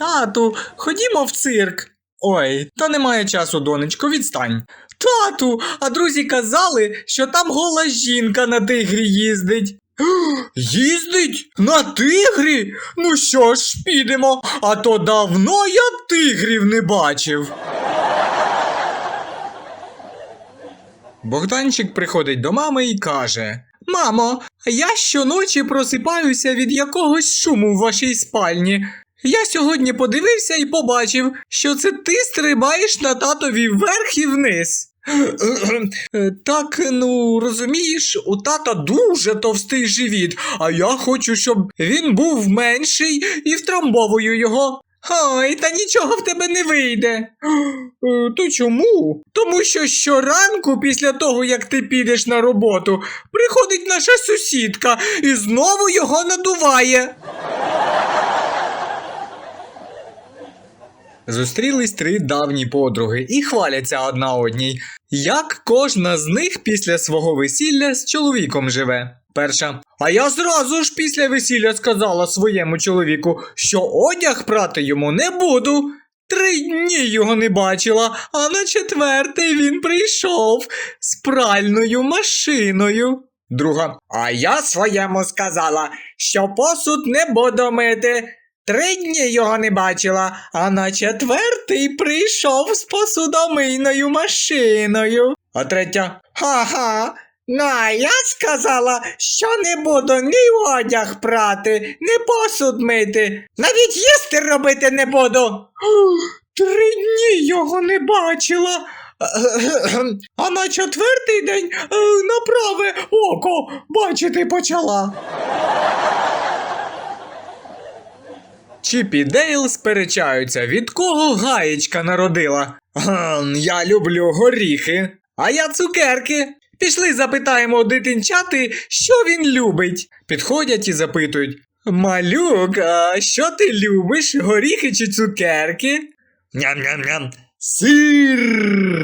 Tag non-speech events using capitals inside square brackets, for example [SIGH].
Тату, ходімо в цирк. Ой, та немає часу, донечко, відстань. Тату, а друзі казали, що там гола жінка на тигрі їздить. [GASPS] Їздить? На тигрі? Ну що ж, підемо, а то давно я тигрів не бачив. Богданчик приходить до мами і каже: Мамо, я щоночі просипаюся від якогось шуму в вашій спальні. Я сьогодні подивився і побачив, що це ти стрибаєш на татові вверх і вниз. [CLEARS THROAT] Так, ну розумієш, у тата дуже товстий живіт, а я хочу, щоб він був менший і втрамбовую його. Ой, та нічого в тебе не вийде. [GASPS] То чому? Тому що щоранку, після того, як ти підеш на роботу, приходить наша сусідка і знову його надуває. Зустрілись три давні подруги і хваляться одна одній, як кожна з них після свого весілля з чоловіком живе. Перша. А я зразу ж після весілля сказала своєму чоловіку, що одяг прати йому не буду. Три дні його не бачила, а на четвертий він прийшов з пральною машиною. Друга. А я своєму сказала, що посуд не буду мити. Три дні його не бачила, а на четвертий прийшов з посудомийною машиною. А третя. Ха-ха. Ну, а я сказала, що не буду ні одяг прати, ні посуд мити, навіть їсти робити не буду. Три дні його не бачила. А на четвертий день е, на праве око бачити почала. Чіп і Дейл сперечаються, від кого гаєчка народила. Гм, я люблю горіхи, а я цукерки. Пішли запитаємо у дитинчати, що він любить. Підходять і запитують: Малюк, а що ти любиш, горіхи чи цукерки? Ням-ням-ням. Сир.